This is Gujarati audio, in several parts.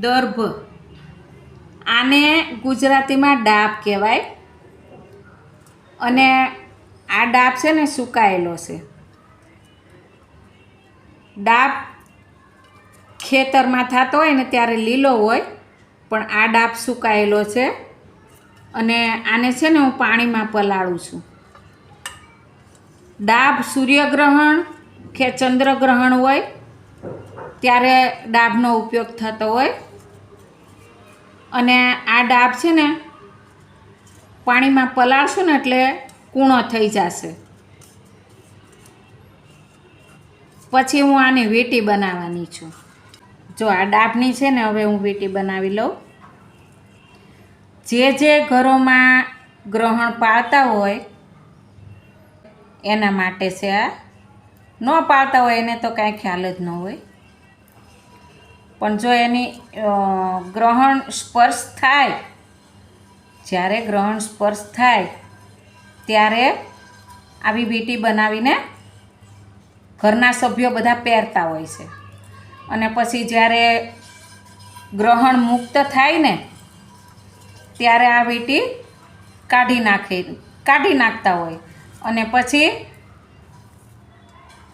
દર્ભ. આને ગુજરાતીમાં ડાબ કહેવાય. અને આ ડાબ છે ને સુકાયેલો છે. ડાબ ખેતરમાં થતો હોય ને ત્યારે લીલો હોય, પણ આ ડાબ સુકાયેલો છે. અને આને છે ને હું પાણીમાં પલાળું છું. ડાબ સૂર્યગ્રહણ કે ચંદ્રગ્રહણ હોય ત્યારે ડાબનો ઉપયોગ થતો હોય. અને આ ડાબ છે ને, પાણીમાં પલાળશું ને એટલે કૂણો થઈ જશે. પછી હું આની વીટી બનાવવાની છું. જો આ ડાબની છે ને, હવે હું વીટી બનાવી લઉં. જે જે ઘરોમાં ગ્રહણ પાળતા હોય, એના માટે છે આ. ન પાળતા હોય એને તો કાંઈ ખ્યાલ જ ન હોય. પણ જો એની ગ્રહણ સ્પર્શ થાય, જ્યારે ગ્રહણ સ્પર્શ થાય, ત્યારે આવી વીંટી બનાવીને ઘરના સભ્યો બધા પહેરતા હોય છે. અને પછી જ્યારે ગ્રહણ મુક્ત થાય ને, ત્યારે આ વીંટી કાઢી નાખે, કાઢી નાખતા હોય. અને પછી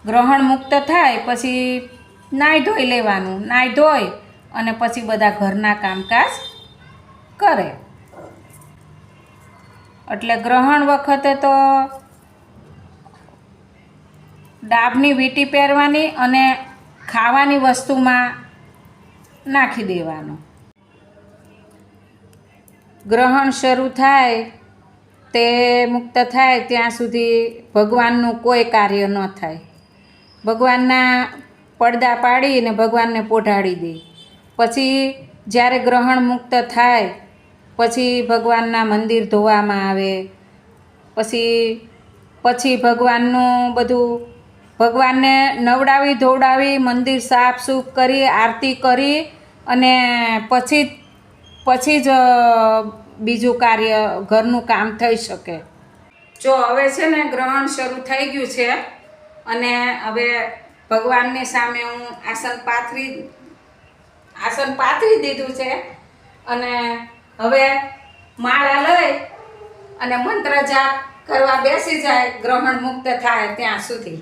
ગ્રહણ મુક્ત થાય, પછી નાહી ધોઈ લેવાનું નાહી ધોઈ અને પછી બધા ઘરના કામકાજ કરે. એટલે ગ્રહણ વખતે તો ડાબની વીંટી પહેરવાની અને ખાવાની વસ્તુમાં નાખી દેવાનું. ગ્રહણ શરૂ થાય, તે મુક્ત થાય ત્યાં સુધી ભગવાનનું કોઈ કાર્ય ન થાય. ભગવાનના પડદા પાડીને ભગવાનને પોઢાડી દે. પછી જ્યારે ગ્રહણ મુક્ત થાય, પછી ભગવાનના મંદિર ધોવામાં આવે, પછી પછી ભગવાનનું બધું, ભગવાનને નવડાવી ધોવડાવી મંદિર સાફ સૂફ કરી, આરતી કરી અને પછી પછી જ બીજું કાર્ય, ઘરનું કામ થઈ શકે. જો હવે છે ને ગ્રહણ શરૂ થઈ ગયું છે અને હવે ભગવાનની સામે હું આસન પાથરી આસન પાથરી દીધું છે અને હવે માળા લઈ અને મંત્ર જાપ કરવા બેસી જાય, ગ્રહણ મુક્ત થાય ત્યાં સુધી.